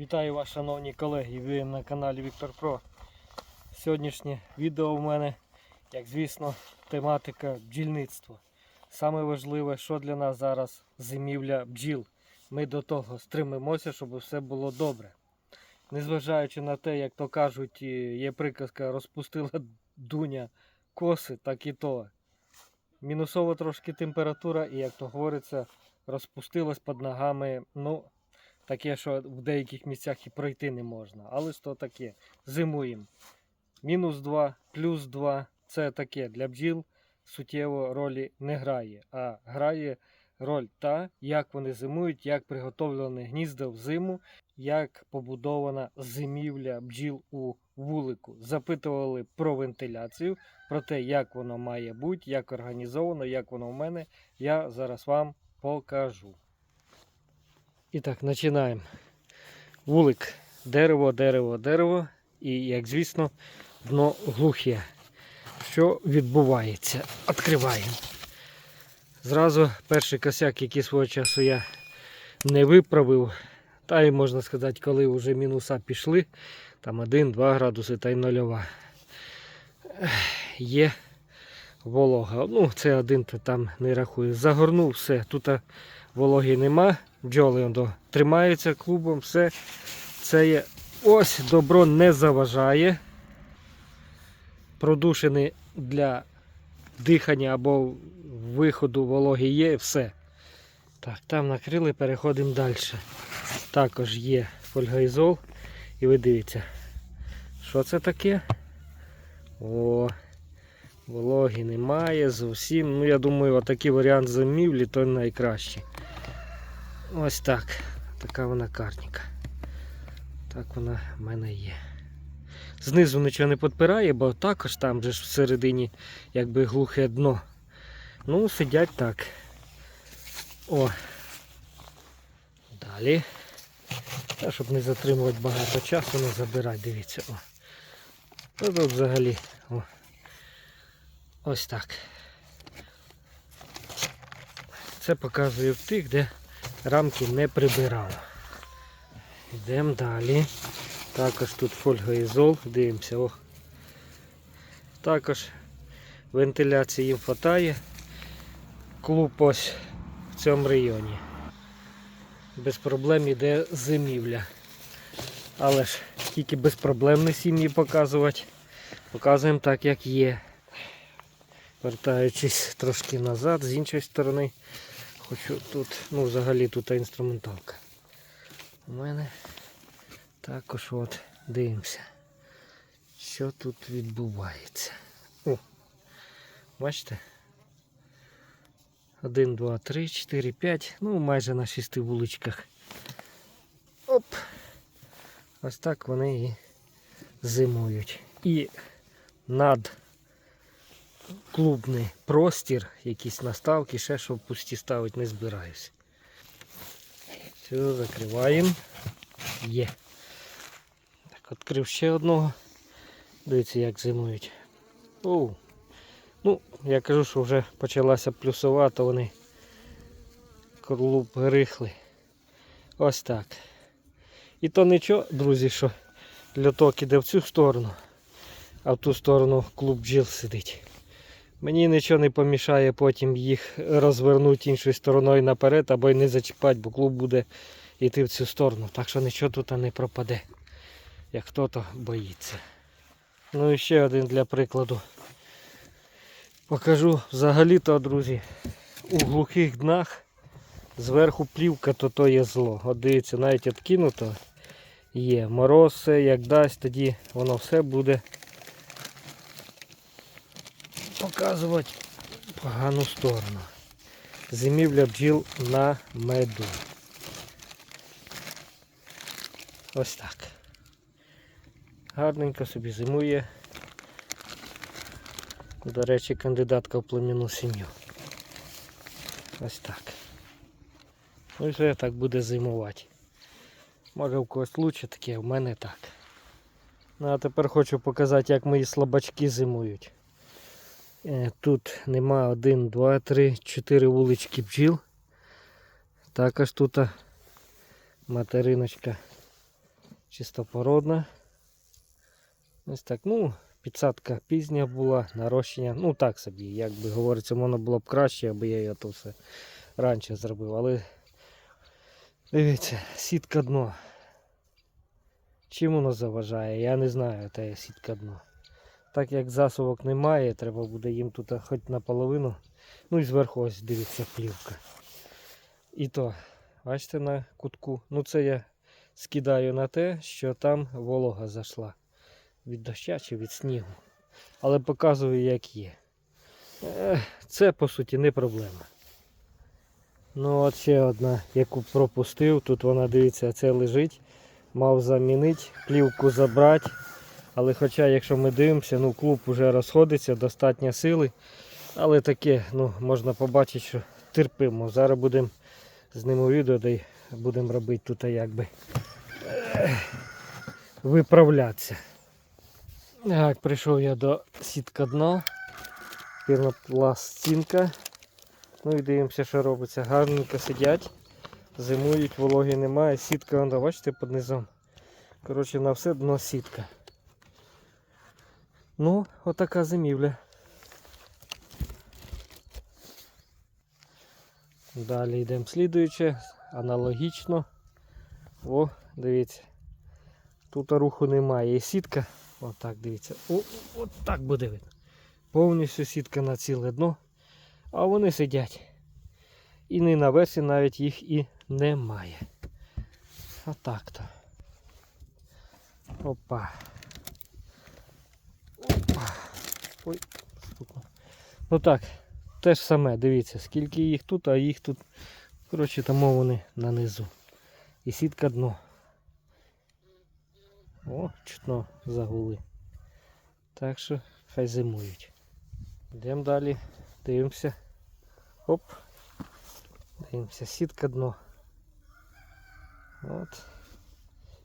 Вітаю вас, шановні колеги. Ви на каналі Віктор Про. Сьогоднішнє відео в мене, як звісно, тематика бджільництва. Саме важливе, що для нас зараз зимівля бджіл. Ми до того стримимося, щоб все було добре. Незважаючи на те, як то кажуть, є приказка розпустила дуня коси, так і то. Мінусова трошки температура, і як то говориться, розпустилась під ногами. Ну, таке, що в деяких місцях і пройти не можна. Але ж то таке. Зимуємо. Мінус 2, плюс 2 це таке для бджіл суттєво ролі не грає. А грає роль та, як вони зимують, як приготовлене гніздо в зиму, як побудована зимівля бджіл у вулику. Запитували про вентиляцію, про те, як воно має бути, як організовано, як воно в мене. Я зараз вам покажу. І так, починаємо. Вулик, дерево, дерево, дерево. І, як звісно, дно глухе. Що відбувається? Відкриваємо. Зразу перший косяк, який свого часу я не виправив. Та й можна сказати, коли вже мінуса пішли, там 1-2 градуси та й нульова. Є волога. Ну, це один то там не рахую. Загорнув все. Тут вологи нема. Бджоли до- тримаються клубом, все. Це є ось добро не заважає. Продушини для дихання або виходу вологи є, все. Так, там накрили, переходимо далі. Також є фольгоізол. І ви дивіться, що це таке? О, вологи немає зовсім. Ну, я думаю, отакий варіант замівлі то найкращий. Ось так. Така вона карніка. Так вона в мене є. Знизу нічого не підпирає, бо також там же ж всередині якби глухе дно. Ну, сидять так. О. Далі. Та, щоб не затримувати багато часу, не забирати, дивіться. О. Ну, тут взагалі. О. Ось так. Це показую в тих, де рамки не прибирав. Йдемо далі. Також тут фольгоізол, дивимося. О. Також вентиляції їм вистачає. Клуб ось в цьому районі. Без проблем іде зимівля. Але ж тільки безпроблемні сім'ї показувати. Показуємо так, як є. Вертаючись трошки назад, з іншої сторони. Хочу тут, ну взагалі тут інструменталка. У мене також от дивимося, що тут відбувається. О, бачите? 1, 2, 3, 4, 5, ну майже на шести вуличках. Оп! Ось так вони і зимують. І над клубний простір, якісь наставки, ще що пусті ставити не збираюся. Все, закриваємо. Є. Так, відкрив ще одного. Дивіться, як зимують. Оу. Ну, я кажу, що вже почалася плюсова, то вони клуб рихли. Ось так. І то нічого, друзі, що льоток іде в цю сторону, а в ту сторону клуб бджіл сидить. Мені нічого не помішає потім їх розвернути іншою стороною наперед або й не зачіпати, бо клуб буде йти в цю сторону. Так що нічого тут не пропаде, як хто-то боїться. Ну і ще один для прикладу. Покажу взагалі-то, друзі, у глухих днах зверху плівка, то то є зло. От дивіться, навіть відкинуто є. Мороз, як дасть, тоді воно все буде показувати погану сторону. Зимівля бджіл на меду. Ось так. Гарненько собі зимує. До речі, кандидатка в племінну сім'ю. Ось так. Ну і все так буде зимувати. Може в когось лучше таке, в мене так. Ну а тепер хочу показати, як мої слабачки зимують. Е, Тут нема 1, 2, 3, 4 вулички бджіл. Також тут материночка Чистопородна. Ось так, ну, підсадка пізня була, нарощення. Ну так собі, як би говориться, воно було б краще, аби я її то все раніше зробив. Але дивіться, сітка дно. Чим воно заважає? Я не знаю, та є сітка дно. Так як засувок немає, треба буде їм тут хоч наполовину. Ну і зверху ось дивіться плівка. І то, бачите на кутку. Ну це я скидаю на те, що там волога зайшла. Від доща чи від снігу. Але показую, як є. Це по суті не проблема. Ну от ще одна, яку пропустив. Тут вона, дивіться, це лежить. Мав замінити, плівку забрати. Але хоча, якщо ми дивимося, ну клуб вже розходиться, достатньо сили. Але таке, ну, можна побачити, що терпимо. Зараз будемо зніму відео, де будемо робити тут якби виправлятися. Так, прийшов я до сітка дна. Пінопластинка. Ну і дивимося, що робиться. Гарненько сидять. Зимують, вологи немає. Сітка, вон, бачите, під низом. Коротше, на все дно сітка. Ну, отака зимівля. Далі йдемо слідуюче, аналогічно. О, дивіться. Тут руху немає. І сітка. Отак, дивіться. О, так буде видно. Повністю сітка на ціле дно. А вони сидять. І не на версі навіть їх і немає. Отак то. Опа. Опа. Ой, стукнув. Ну так, те ж саме, дивіться, скільки їх тут, а їх тут, коротше, там вони нанизу. І сітка дно. О, чутно загули. Так що хай зимують. Йдемо далі, дивимося. Оп. Дивимося, сітка дно. От.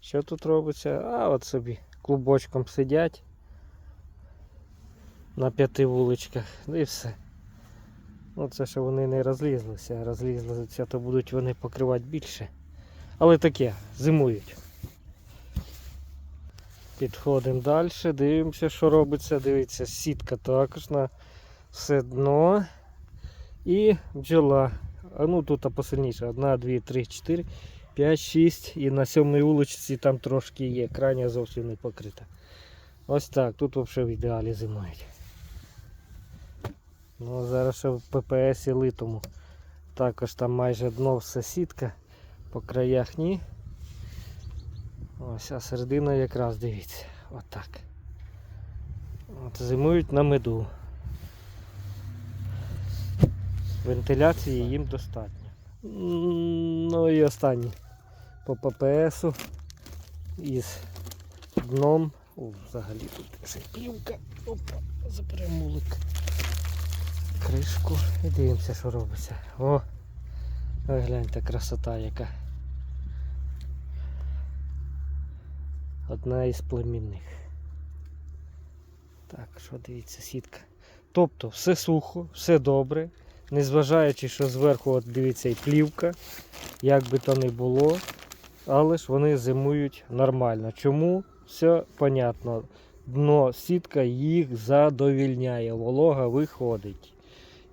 Що тут робиться? А от собі клубочком сидять на п'яти вуличках. Ну і все. Ну це що вони не розлізлися, розлізлися, то будуть вони покривати більше. Але таке, зимують. Підходимо далі, дивимося, що робиться. Дивіться, сітка також на все дно. І бджола. А ну тут посильніше. Одна, дві, три, чотири, п'ять, шість. І на сьомій вулиці там трошки є. Крайня зовсім не покрита. Ось так. Тут взагалі в ідеалі зимують. Ну, зараз ще в ППС і литому. Також там майже дно все сітка. По краях ні. Ось, а середина якраз дивіться. Отак. От зимують на меду. Вентиляції їм достатньо. Ну і останній по ППСу із дном. О, взагалі тут ще плівка. Опа, запремулик. Кришку і дивимося, що робиться. О! Ой, гляньте, красота яка. Одна із племінних. Так, що дивіться, сітка. Тобто все сухо, все добре. Незважаючи, що зверху от дивіться і плівка, як би то не було, але ж вони зимують нормально. Чому? Все понятно. Дно сітка їх задовільняє, волога виходить.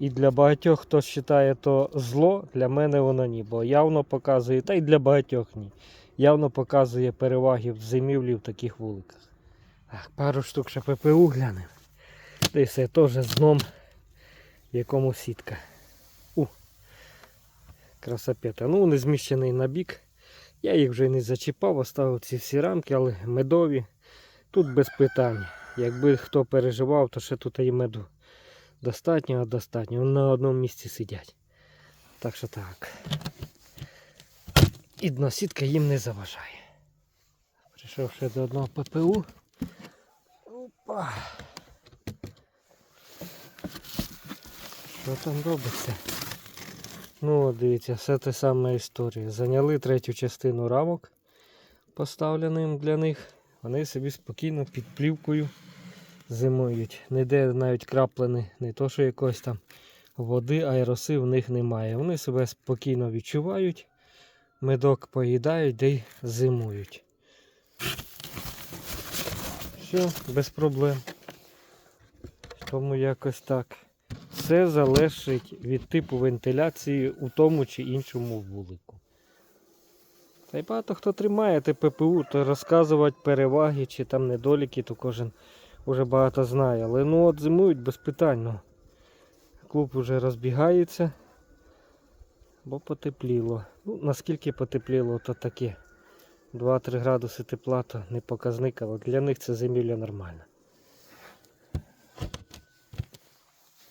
І для багатьох, хто вважає то зло, для мене воно ні, бо явно показує, та й для багатьох ні. Явно показує переваги в зимівлі в таких вуликах. Так, пару штук ще ППУ глянемо. Та все теж з дном, в якому сітка. У, красопета. Ну, вони зміщений на бік. Я їх вже не зачіпав, оставив ці всі рамки, але медові. Тут без питань. Якби хто переживав, то ще тут і меду. Достатньо, достатньо. Вони на одному місці сидять. Так що так. І дно їм не заважає. Прийшов ще до одного ППУ. Опа. Що там робиться? Ну от дивіться, все те сама історія. Зайняли третю частину рамок, поставленим для них. Вони собі спокійно під плівкою зимують. Ніде навіть краплини, не то що якось там води, аероси в них немає. Вони себе спокійно відчувають, медок поїдають де й зимують. Все, без проблем. Тому якось так. Все залежить від типу вентиляції у тому чи іншому вулику. Та й багато хто тримає ТППУ, то розказувати переваги чи там недоліки, то кожен уже багато знає. Але ну от зимують без питань. Ну. Клуб вже розбігається, бо потепліло. Ну, наскільки потепліло, то таке. 2-3 градуси тепла то не показник, але для них це зимівля нормальна.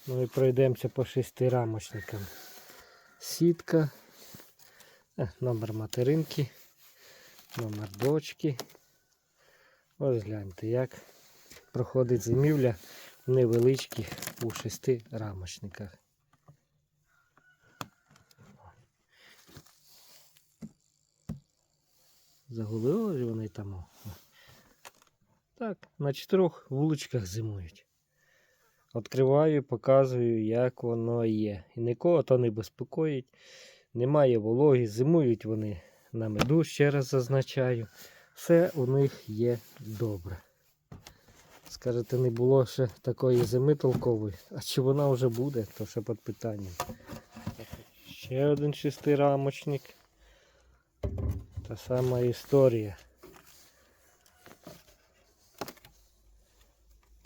Ну і пройдемося по шести рамочникам. Сітка, е, номер материнки, номер дочки. Ось гляньте, як проходить зимівля в невеличких у шести рамочниках. Загулили вони там. Так, на чотирьох вуличках зимують. Відкриваю, показую, як воно є. І нікого то не безпокоїть. Немає вологи, зимують вони на меду, ще раз зазначаю. Все у них є добре. Скажете, не було ще такої зими толкової. А чи вона вже буде, то ще під питанням. Ще один шестирамочник. Та сама історія.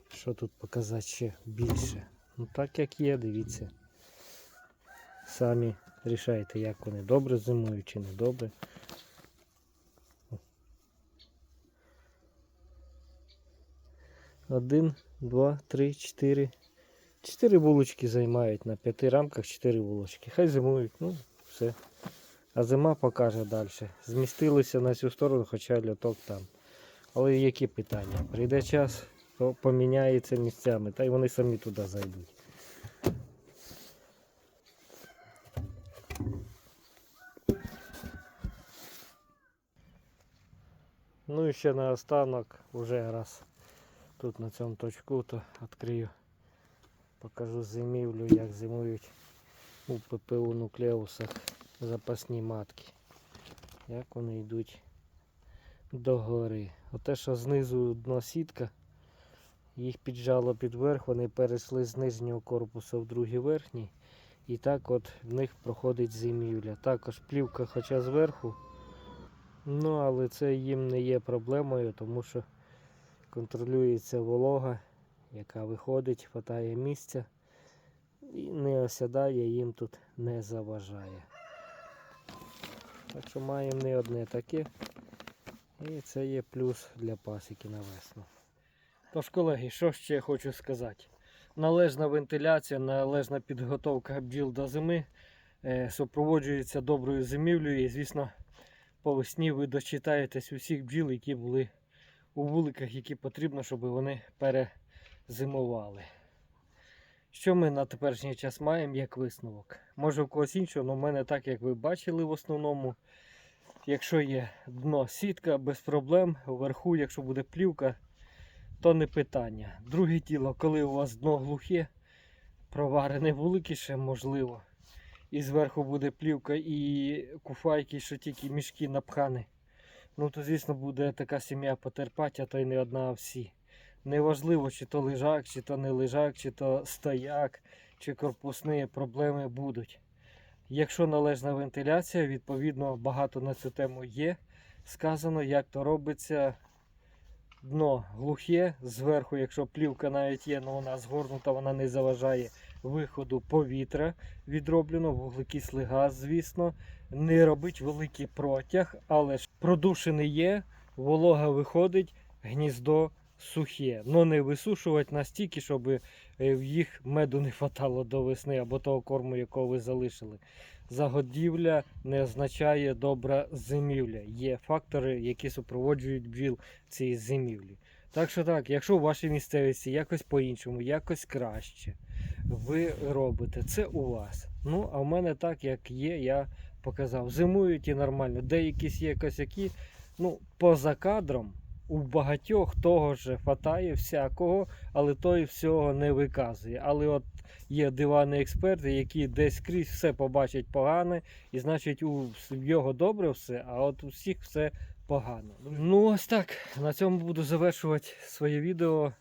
Що тут показати ще більше? Ну так як є, дивіться. Самі рішайте, як вони добре зимують чи не добре. Один, два, три, чотири. Чотири булочки займають на п'яти рамках чотири булочки. Хай зимують, ну все. А зима покаже далі. Змістилися на цю сторону, хоча льоток там. Але які питання? Прийде час, то поміняється місцями, та й вони самі туди зайдуть. Ну і ще наостанок, уже раз тут на цьому точку, то відкрию, покажу зимівлю, як зимують у ППУ нуклеусах запасні матки. Як вони йдуть до гори. Оте, що знизу дно сітка, їх піджало під верх, вони перейшли з нижнього корпусу в другий верхній. І так от в них проходить зимівля. Також плівка хоча зверху. Ну, але це їм не є проблемою, тому що контролюється волога, яка виходить, хватає місця і не осядає, їм тут не заважає. Так що маємо не одне таке. І це є плюс для пасіки на весну. Тож, колеги, що ще хочу сказати? Належна вентиляція, належна підготовка бджіл до зими е, супроводжується доброю зимівлею. І, звісно, по весні ви дочитаєтесь усіх бджіл, які були у вуликах, які потрібно, щоб вони перезимували. Що ми на теперішній час маємо як висновок? Може в когось іншого, але в мене так, як ви бачили в основному. Якщо є дно сітка, без проблем. Вверху, якщо буде плівка, то не питання. Друге діло, коли у вас дно глухе, проварене великіше, можливо. І зверху буде плівка і куфайки, що тільки мішки напхані. Ну то звісно буде така сім'я потерпати, а то й не одна, а всі. Неважливо, чи то лежак, чи то не лежак, чи то стояк, чи корпусні проблеми будуть. Якщо належна вентиляція, відповідно багато на цю тему є. Сказано, як то робиться. Дно глухе, зверху, якщо плівка навіть є, але вона згорнута, вона не заважає виходу повітря відроблено, вуглекислий газ, звісно. Не робить великий протяг, але ж продушений є, волога виходить, гніздо сухе. Но не висушувати настільки, щоб е, їх меду не хватало до весни або того корму, якого ви залишили. Загодівля не означає добра зимівля. Є фактори, які супроводжують бджіл цієї зимівлі. Так що так, якщо у вашій місцевості якось по-іншому, якось краще, ви робите це у вас. Ну, а в мене так, як є, я показав. Зимують і нормально. Деякісь є косяки, ну, поза кадром. У багатьох того ж хватає всякого, але той всього не виказує. Але от є диванні експерти, які десь крізь все побачать погане, і значить у його добре все, а от у всіх все погано. Ну ось так. На цьому буду завершувати своє відео.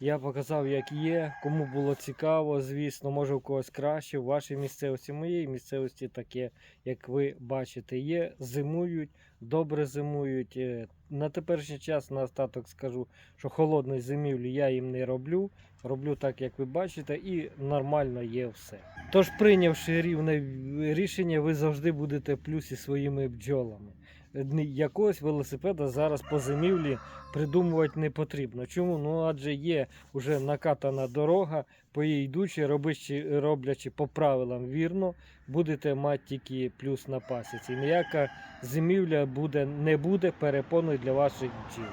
Я показав, як є. Кому було цікаво, звісно, може у когось краще. В вашій місцевості, моїй місцевості таке, як ви бачите, є. Зимують, добре зимують. Е, На теперішній час на остаток скажу, що холодної зимівлі я їм не роблю. Роблю так, як ви бачите, і нормально є все. Тож, прийнявши рівне рішення, ви завжди будете в плюсі своїми бджолами. Якогось велосипеда зараз по зимівлі придумувати не потрібно. Чому? Ну адже є вже накатана дорога, по їй йдучи, робичи, роблячи по правилам вірно, будете мати тільки плюс на пасіці. Ніяка зимівля буде, не буде перепоною для ваших бджіл.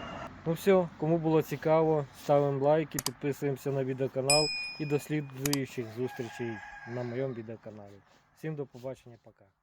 Ну все, кому було цікаво, ставимо лайки, підписуємося на відеоканал і до слідуючих зустрічей на моєму відеоканалі. Всім до побачення, пока.